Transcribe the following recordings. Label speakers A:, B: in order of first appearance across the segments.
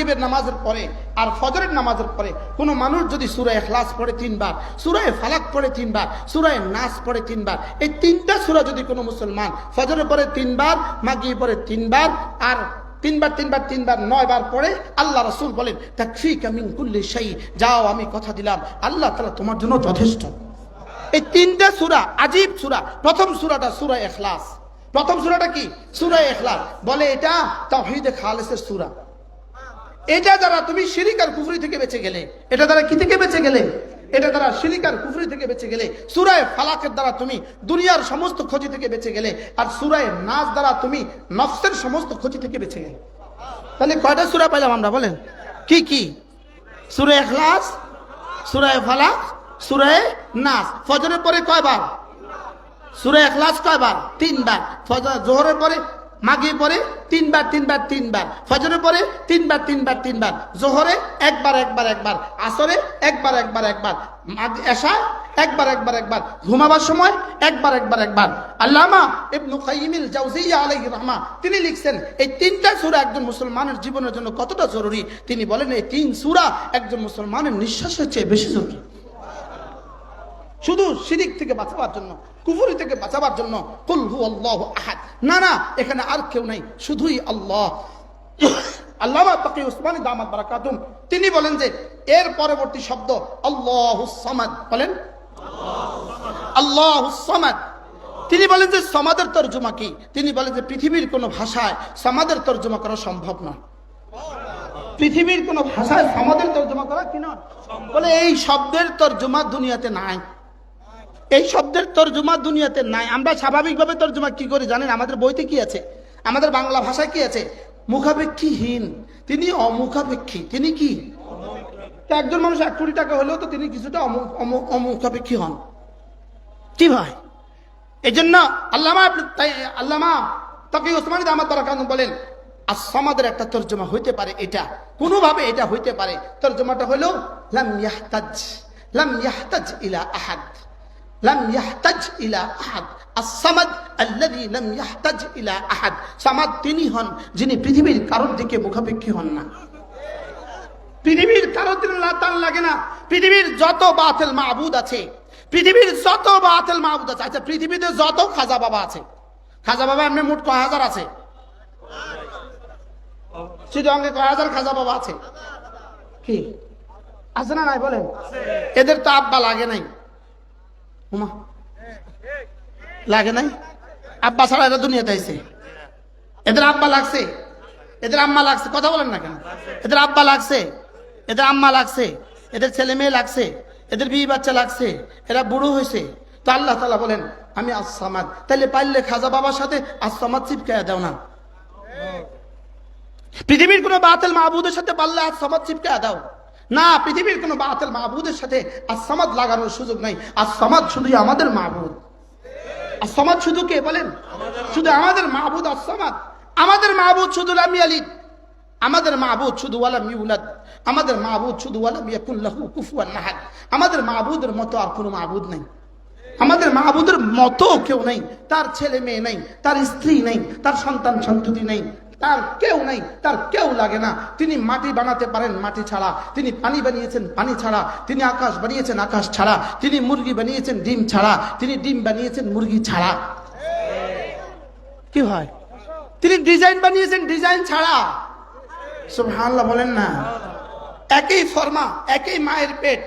A: মাগরিবের নামাজের পরে আর ফজরের নামাজের পরে কোনো মানুষ যদি সুরায় এখলাস পড়ে তিনবার সুরায় ফালাক পড়ে তিনবার সুরায় নাস পড়ে তিনবার, এই তিনটা সুরা যদি কোনো মুসলমান ফজরের পরে তিনবার, মাগরিব পরে তিনবার আর তিনবার তিনবার তিনবার নয় বার পরে আল্লাহ রসুল বলেন তাকফি কামিন কুল্লি সেই যাও, আমি কথা দিলাম, আল্লাহ তালা তোমার জন্য যথেষ্ট। এই তিনটা সুরা আজীব সুরা, প্রথম সুরাটা সুরা এখলাস প্রথম সুরাটা কি? সুরা এখলাস বলে এটা তাহিদে খালেসের সুরা। এটা দ্বারা তুমি শিরিকার কুফরি থেকে বেঁচে গেলে। এটা দ্বারা কি থেকে বেঁচে গেলে? এটা দ্বারা শিরিকার কুফরি থেকে বেঁচে গেলে। সুরায় ফালাকের দ্বারা তুমি দুনিয়ার সমস্ত ক্ষতি থেকে বেঁচে গেলে আর সুরায় নাচ দ্বারা তুমি নফসের সমস্ত ক্ষতি থেকে বেঁচে গেলে। তাহলে কয়টা সুরা পাইলাম আমরা বলেন? কি কি? সুরে এখলাস সুরায় ফালাক, সুরায় নাচ ফজরের পরে কয়বার? সুরে এখলাস কয়বার? তিনবার। ফজর জোহরের পরে মাগিয়ে পরে তিনবার তিনবার তিনবার। ফজরের পরে তিনবার তিনবার তিনবার। জোহরে একবার একবার একবার। আসরে একবার একবার একবার। মাগ- একবার একবার একবার। ঘুমাবার সময় একবার একবার একবার। আল্লামা ইবনু কাইমিল জাউজিয়া আলাইহি রহমা, তিনি লিখছেন, এই তিনটা সূরা একজন মুসলমানের জীবনের জন্য কতটা জরুরি? তিনি বলেন, এই তিন সূরা একজন মুসলমানের নিঃশ্বাসের চেয়ে বেশি জরুরি। শুধু শিরিক থেকে বাঁচাবার জন্য, কুফুরি থেকে বাঁচাবার জন্য কুল হু আল্লাহ আহাদ। না না, এখানে আর কেউ নাই, শুধুই আল্লাহ। তিনি বলেন যে, এর পরবর্তী শব্দ সামাদ। বলেন? তিনি বলেন যে, সমাদের তর্জমা কি? তিনি বলেন যে, পৃথিবীর কোনো ভাষায় সমাদের তর্জমা করা সম্ভব নয়। পৃথিবীর কোন ভাষায় সমাদের তর্জমা করা কি নয়? বলে, এই শব্দের তর্জমা দুনিয়াতে নাই। এই শব্দের তর্জমা দুনিয়াতে নাই। আমরা স্বাভাবিকভাবে তর্জমা কি করি জানেন? আমাদের বইতে কি আছে? আমাদের বাংলা ভাষায় কি আছে? মুখাপেক্ষীহীন। তিনি অমুখাপেক্ষী। তিনি কি? একজন মানুষ এক কোটি টাকা হলেও তো তিনি কিছুটা অমু- অমু- অমুখাপেক্ষী হন। কি ভাই? এই জন্য আল্লামা আল্লামা তাকে ওসমানী দামাত বারাকাতুম বলেন আসমাদের একটা তর্জমা হইতে পারে এটা। কোনোভাবে এটা হইতে পারে। তর্জমাটা হলো লাম ইয়াহতাজ। লাম ইয়াহতাজ ইলা আহাদ। লাম ইয়াহতাজ ইলা আহাদ। আসমাদ আল্লাযী লাম ইয়াহতাজ ইলা আহাদ। সামাদ তিনি হন যিনি পৃথিবীর কারোর দিকে মুখাপেক্ষী হন না। পৃথিবীর কারোর দিন তার লাগে না। পৃথিবীর যত বাতিল মাহবুদ আছে, পৃথিবীর যত বাতিল মাহবুদ আছে আচ্ছা পৃথিবীতে যত খাজা বাবা আছে, খাজা বাবা এমনি মোট কয় হাজার আছে? চিটঙ্গে কয় হাজার খাজা বাবা আছে? কি? আছে না নাই বলেন? এদের তো আব্বা লাগে নাই। লাগে নাই? আব্বা ছাড়া এরা দুনিয়াতে আইছে। এদের আব্বা লাগছে। এদের আম্মা লাগছে। কথা বলেন না কেন? এদের আব্বা লাগছে। এদের আম্মা লাগছে। এদের ছেলে মেয়ে লাগছে। এদের বিয়ে বাচ্চা লাগছে। এরা বুড়ো হয়েছে। তো আল্লাহ তালা বলেন, আমি আসামাদ তাইলে পারলে খাজা বাবার সাথে আসামাদ চিপকায়া দাও না। পৃথিবীর কোনো বাতিল মাহবুদের সাথে পারলে আসামাদ চিপকায়া দাও। না, পৃথিবীর কোনো বাতিল মাহবুদের সাথে আসামাদ লাগানোর সুযোগ নাই। আসামাদ শুধুই আমাদের মাহবুদ। আসামাদ শুধু কে বলেন? শুধু আমাদের মাহবুদ আর আসামাদ আমাদের মাহবুদ শুধু লামি আলী আমাদের মাহবুদ শুধু ওয়ালাম ইউলাদ। আমাদের মাহবুদ শুধু ওয়ালাম আমাদের মাহবুদের মতো আর কোনো মাহবুদ নেই। আমাদের মাহবুদের মতো কেউ নেই। তার ছেলে মেয়ে নেই, তার স্ত্রী নেই, তার সন্তান সন্ততি নেই। তার কেউ নেই, তার কেউ লাগে না। তিনি মাটি বানাতে পারেন মাটি ছাড়া। তিনি পানি বানিয়েছেন পানি ছাড়া। তিনি আকাশ বানিয়েছেন আকাশ ছাড়া। তিনি মুরগি বানিয়েছেন ডিম ছাড়া। তিনি ডিম বানিয়েছেন মুরগি ছাড়া। কি হয়? তিনি ডিজাইন বানিয়েছেন ডিজাইন ছাড়া। সব হাল্লা বলেন না। একই ফর্মা একই মায়ের পেট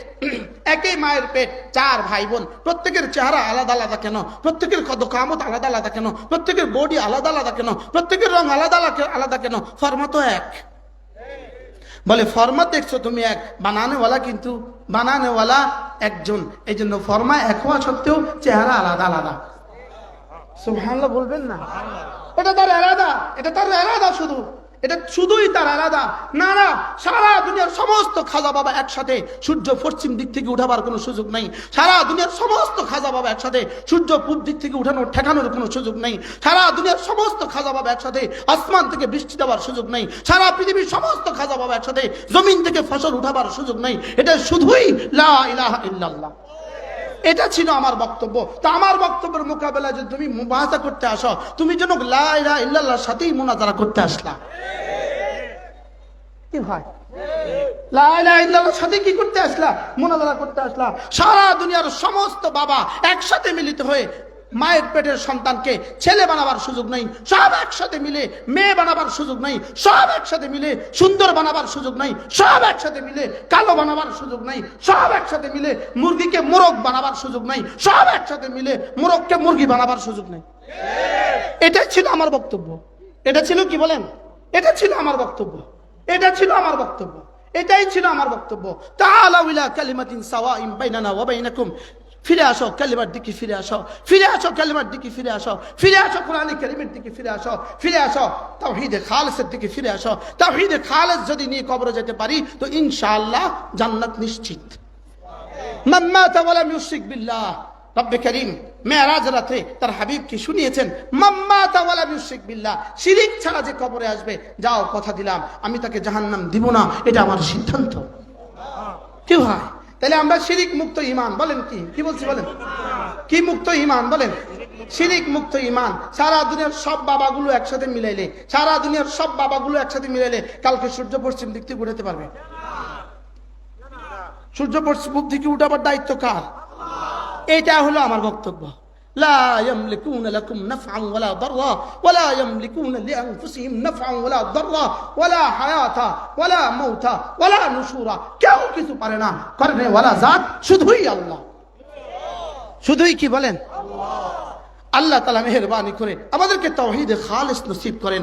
A: একই মায়ের পেট চার ভাই বোন। প্রত্যেকের চেহারা আলাদা আলাদা কেন? প্রত্যেকের কত কামত আলাদা আলাদা কেন? প্রত্যেকের বডি আলাদা আলাদা কেন? প্রত্যেকের রং আলাদা আলাদা আলাদা কেন? ফর্মা তো এক। বলে ফর্মা দেখছ তুমি এক বানানেওয়ালা কিন্তু বানানেওয়ালা একজন। এই জন্য ফর্মা এক হওয়া সত্ত্বেও চেহারা আলাদা আলাদা। সুবহানাল্লাহ বলবেন না? এটা তার আলাদা এটা তার আলাদা শুধু। এটা শুধুই তার আলাদা। না না সারা দুনিয়ার সমস্ত খাজা বাবা একসাথে সূর্য পশ্চিম দিক থেকে উঠাবার কোনো সুযোগ নেই। সারা দুনিয়ার সমস্ত খাজা বাবা একসাথে সূর্য পূব দিক থেকে উঠানোর, ঠেকানোর কোনো সুযোগ নেই। সারা দুনিয়ার সমস্ত খাজা বাবা একসাথে আসমান থেকে বৃষ্টি দেওয়ার সুযোগ নেই। সারা পৃথিবীর সমস্ত খাজা বাবা একসাথে জমিন থেকে ফসল উঠাবার সুযোগ নেই। এটা শুধুই লা ইলাহা ইল্লাল্লাহ। এটা ছিল আমার বক্তব্য। তা আমার বক্তব্যের মোকাবেলায় যদি তুমি মুবাহাসা করতে আসো, তুমি যেন লা ইলাহা ইল্লাল্লাহর সাথেই মোনাজারা করতে আসলা। কি ইল্লাল্লাহর সাথে কি করতে আসলা? মোনাজারা করতে আসলা। সারা দুনিয়ার সমস্ত বাবা একসাথে মিলিত হয়ে মায়ের পেটের সন্তানকে ছেলে বানাবার সুযোগ নেই, সব একসাথে মিলে মেয়ে বানাবার সুযোগ নেই, সব একসাথে মিলে সুন্দর বানাবার সুযোগ নেই, সব একসাথে মিলে কালো বানাবার সুযোগ নেই, সব একসাথে মিলে মুরগিকে মোরগ বানাবার সুযোগ নেই, সব একসাথে মিলে মোরগকে মুরগি বানাবার সুযোগ নেই। এটাই ছিল আমার বক্তব্য। এটা ছিল কি বলেন? এটা ছিল আমার বক্তব্য। এটা ছিল আমার বক্তব্য। এটাই ছিল আমার বক্তব্য। বাইনাকুম। ফিরে আসো, কালিমার দিকে ফিরে আসো ফিরে আসো, কালিমার দিকে ফিরে আসো ফিরে আসো, কোরআনে কালিমের দিকে ফিরে আসো ফিরে আসো, তাওহীদে খালেসের দিকে ফিরে আসো, তাওহীদে খালেস যদি নিয়ে কবরে যেতে পারি, তো ইনশাআল্লাহ জান্নাত নিশ্চিত। বিল্লাহ তার হাবিবকে শুনিয়েছেন মিউশিক যে কবরে আসবে কথা দিলাম, আমি তাকে জাহান্নাম দিব না, এটা আমার সিদ্ধান্ত। কি হয়? তাহলে আমরা শিরিক মুক্ত ইমান বলেন কি? কি বলছি বলেন? কি মুক্ত ইমান বলেন? শিরিক মুক্ত ইমান সারা দুনিয়ার সব বাবাগুলো একসাথে মিলাইলে, সারা দুনিয়ার সব বাবাগুলো একসাথে মিলাইলে কালকে সূর্য পশ্চিম দিক থেকে উঠাতে পারবে। সূর্য পশ্চিম দিকে উঠাবার দায়িত্ব কার? এটা হলো আমার বক্তব্য। لا يملكون لكم نفعا ولا ضرا ولا يملكون لأنفسهم نفعا ولا ضرا ولا حياة ولا موتا ولا نشورا কেউ কিছু পারে না করনে ওয়ালা জাত শুধুই আল্লাহ শুধুই কি বলেন আল্লাহ তালা মেহরবানি করে আমাদেরকে তৌহিদে খালেস নসিব করেন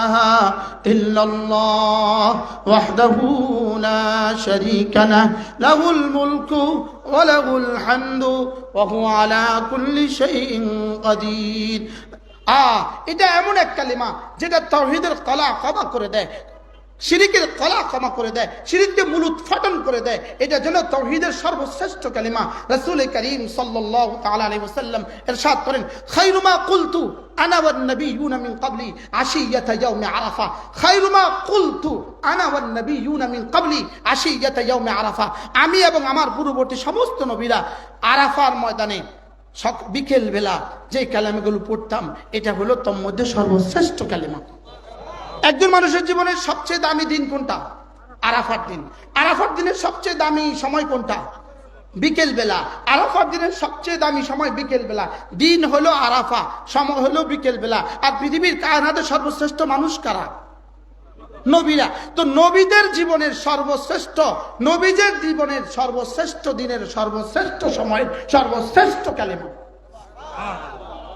A: إلا الله وحده لا شريك له له الملك وله الحمد وهو على كل شيء قدير আ এটা এমন এক কালিমা যেটা তৌহিদের কলা কবা করে দেয় শিরিকের কলা ক্ষমা করে দেয় শিরিককে মূল উৎফাটন করে দেয়, এটা যেন তৌহিদের সর্বশ্রেষ্ঠ কালিমা। রাসূল করিম তাআলা আলাইহি ওয়াসাল্লাম করেন খায়রুমা কুলতু আরাফা। আমি এবং আমার পূর্ববর্তী সমস্ত নবীরা আরাফার ময়দানে বিকেল বেলা যে কালামগুলো পড়তাম, এটা হলো তোর মধ্যে সর্বশ্রেষ্ঠ কালিমা। একজন মানুষের জীবনের সবচেয়ে দামি দিন কোনটা? আরাফার দিন। আরাফার দিনের সবচেয়ে দামি সময় কোনটা? বিকেল বেলা আরাফার দিনের সবচেয়ে দামি সময় বিকেল বেলা দিন হলো আরাফা, সময় হলো বিকেল বেলা আর পৃথিবীর কায়নাতে সর্বশ্রেষ্ঠ মানুষ কারা? নবীরা। তো নবীদের জীবনের সর্বশ্রেষ্ঠ, নবীদের জীবনের সর্বশ্রেষ্ঠ দিনের সর্বশ্রেষ্ঠ সময়ের সর্বশ্রেষ্ঠ কালেমা।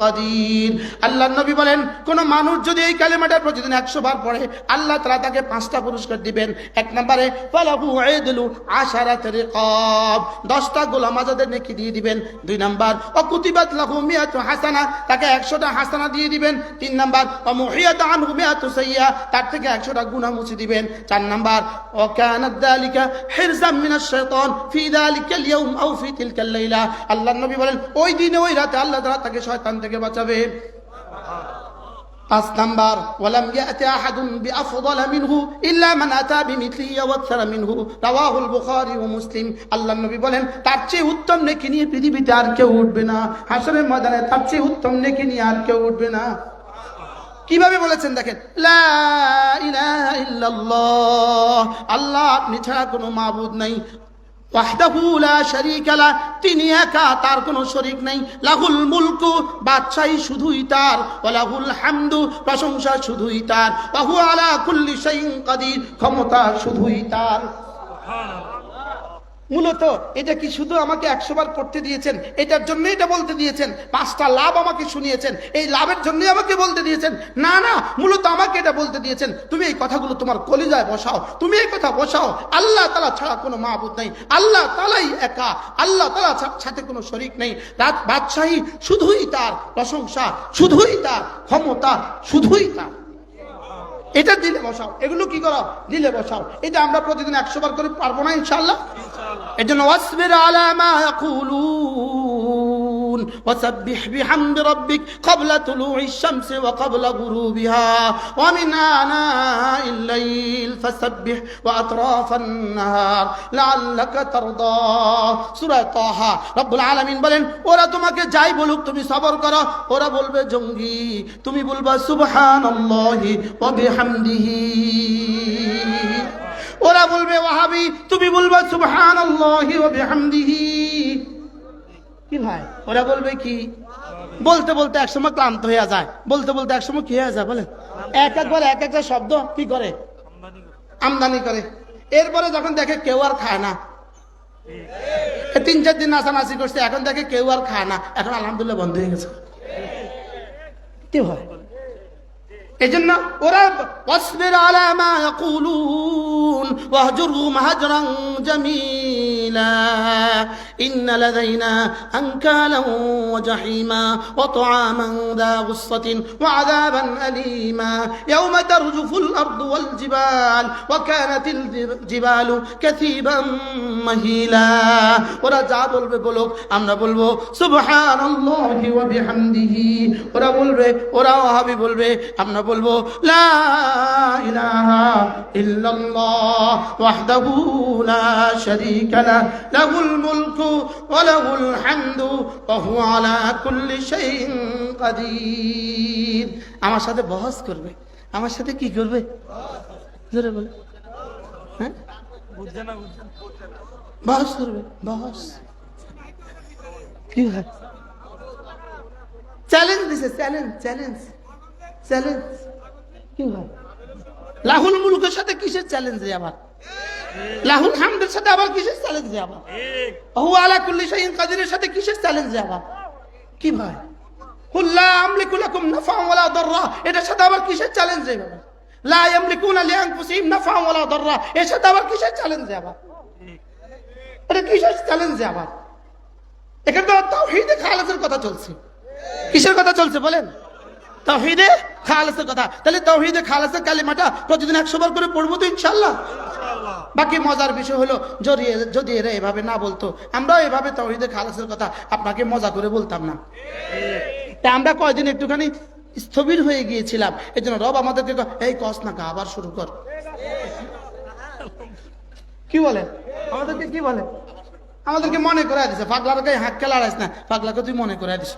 A: কাদির। আল্লাহ নবী বলেন মানুষ যদি এই কালেমাটা প্রতিদিন একশো বার পড়ে, আল্লাহ তাকে পাঁচটা পুরস্কার দিবেন। এক নম্বরে দশটা গোলাম আজাদের নেকি দিয়ে দিবেন। দুই নম্বর অকুতিবাদ লাহু মিয়াত হাসানা, তাকে একশোটা হাসানা দিয়ে দিবেন। তিন নম্বর অমহিয়াত আনহু মিয়াত সাইয়া তার থেকে একশোটা গুণা মুছে দিবেন। চার নম্বর অকানাত দালিকা হিরজাম মিনাশ শয়তান ফি দালিকা ফি তিলকা লাইলা। আল্লাহ নবী বলেন, ওই দিনে ওই রাতে আল্লাহ তাকে শয়তান থেকে বাঁচাবে। পাঁচ নাম্বার, ওয়ালাম ইয়াতি আহাদুন বিআফদাল মিনহু ইল্লা মান আতা মিনহু। রাওয়াহুল বুখারী ও মুসলিম। আল্লাহর নবী বলেন, তার চেয়ে উত্তম নেকি নিয়ে পৃথিবীতে আর কেউ উঠবে না। হাসরের ময়দানে তার চেয়ে উত্তম নেকি নিয়ে আর কেউ উঠবে না। কীভাবে বলেছেন দেখেন? আল্লাহ আপনি ছাড়া কোনো মাবুদ নাই। তিনি একা, তার কোনো শরিক নেই। লাহুল মুলকু, বাদশাহী শুধুই তার। লাহুল হামদু, প্রশংসা শুধুই তার। বাহু আলা কুল্লি সাইন কাদির, ক্ষমতা শুধুই তার। মূলত এটা কি শুধু আমাকে একশো বার পড়তে দিয়েছেন? এটার জন্যই এটা বলতে দিয়েছেন। পাঁচটা লাভ আমাকে শুনিয়েছেন। এই লাভের জন্যই আমাকে বলতে দিয়েছেন। না না, মূলত আমাকে এটা বলতে দিয়েছেন। তুমি এই কথাগুলো তোমার কলিজায় বসাও। তুমি এই কথা বসাও। আল্লাহ তালা ছাড়া কোনো মাহবুদ নেই। আল্লাহ তালাই একা। আল্লাহ তালা সাথে কোনো শরিক নেই। রাত বাদশাহী শুধুই তার প্রশংসা, শুধুই তার ক্ষমতা, শুধুই তার। এটা দিলে বসাও। এগুলো কি করো দিলে বসাও। এটা আমরা প্রতিদিন একশো বার করে পারব না ইনশাল্লাহ এই জন্য ওয়াসবির আলা মা ইয়াকুলুন, ওয়াসাব্বিহ বিহামদি রাব্বিক ক্বাবলা তুলুইশ শামসি ওয়া ক্বাবলা গুরুবিহা, ওয়া মিন আনাইল লাইল ফাসাব্বিহ ওয়া আতরাফান নাহার, লাআল্লাকা তারদা। সূরা তাহা, রব্বুল আলামিন বলেন, ওরা তোমাকে যাই বলুক তুমি সবর করো, ওরা বলবে জঙ্গি, তুমি বলবা সুবহানাল্লাহি ওয়া বিহামদিহি। ওরা বলবে, ওয়াহাবি, তুমি বলবা বিহামদিহি। কি ভাই? ওরা বলবে কি? বলতে বলতে একসময় ক্লান্ত হয়ে যায়। বলতে বলতে একসময় কি হয়ে যায় বলেন? এক একবার এক একটা শব্দ কি করে? আমদানি করে। এরপরে যখন দেখে কেউ আর খায় না। তিন চার দিন নাচানাচি করছে, এখন দেখে কেউ আর খায় না। এখন আলহামদুলিল্লাহ বন্ধ হয়ে গেছে। কি হয় এই জন্য ওরা ওয়াসবির আলা মা ইয়াকুলুন ওয়াহজুরহুম হাজরান জামিলা ইন্না লাদাইনা আনকালা ওয়া জাহিমা ওয়া طعاما ذا غصة وعذابا أليما يوم ترجف الأرض والجبال وكانت الجبال كثيبا مهيلا ওরা যা বলবে বলুক আমরা বলবো সুবহানাল্লাহি ওয়া বিহামদিহি ওরা বলবে ওরা ওয়াহাবি বলবে আমরা বলবো লা ইলাহা ইল্লাল্লাহ ওয়াহদাহু লা শারীকা লা লাহুল মুলকু হামদু, ওয়া হুয়া আলা কুল্লি শাইইন কাদির। আমার সাথে বহস করবে। আমার সাথে কি করবে? জোরে বলে। হ্যাঁ? বহস করবে, বহস। কি হয়? চ্যালেঞ্জ দিছে চ্যালেঞ্জ চ্যালেঞ্জ চ্যালেঞ্জ কি হয়? লাহুল মুলকের সাথে কিসের চ্যালেঞ্জ আবার লাহুল হামদের সাথে আবার কিসের চ্যালেঞ্জ রে আবার হু আলা কুল্লি শাইইন কাদিরের সাথে কিসের চ্যালেঞ্জ আবার কি ভাই? হুল্লা আমলিকু লাকুম নাফআ ওয়ালা দাররা। এটার সাথে আবার কিসের চ্যালেঞ্জ লা ইয়ামলিকুনা নাফআ ওয়ালা দাররা। এর সাথে আবার কিসের চ্যালেঞ্জ আবার এটা কিসের চ্যালেঞ্জ আবার এখানে তো তাওহীদে খালেসের কথা চলছে। কিসের কথা চলছে বলেন? তাওহীদে খালেসের কথা। তাহলে তাওহীদে খালেসের কালিমাটা প্রতিদিন একশো বার করে পড়ব তো ইনশাল্লাহ বাকি মজার বিষয় হলো, যদি যদি এরা এভাবে না বলতো, আমরাও এভাবে তাওহীদে খালেসের কথা আপনাকে মজা করে বলতাম না। তা আমরা কয়দিন একটুখানি স্থবির হয়ে গিয়েছিলাম এই জন্য রব আমাদেরকে এই কস না আবার শুরু কর। কি বলে? আমাদেরকে কি বলে? আমাদেরকে মনে করে দিছে, পাগলার গায়ে হাত খেলা না, পাগলাকে তুই মনে করে দিস।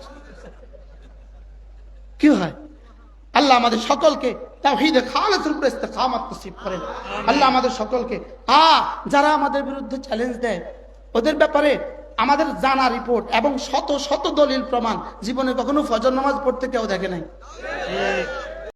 A: কি হয়? আল্লাহ আমাদের সকলকে তাওহীদে খালেসের উপরে ইস্তেকামত নসিব করেন। আল্লাহ আমাদের সকলকে, আ, যারা আমাদের বিরুদ্ধে চ্যালেঞ্জ দেয়, ওদের ব্যাপারে আমাদের জানা রিপোর্ট এবং শত শত দলিল প্রমাণ। জীবনে কখনো ফজর নামাজ পড়তে কেউ দেখে নাই।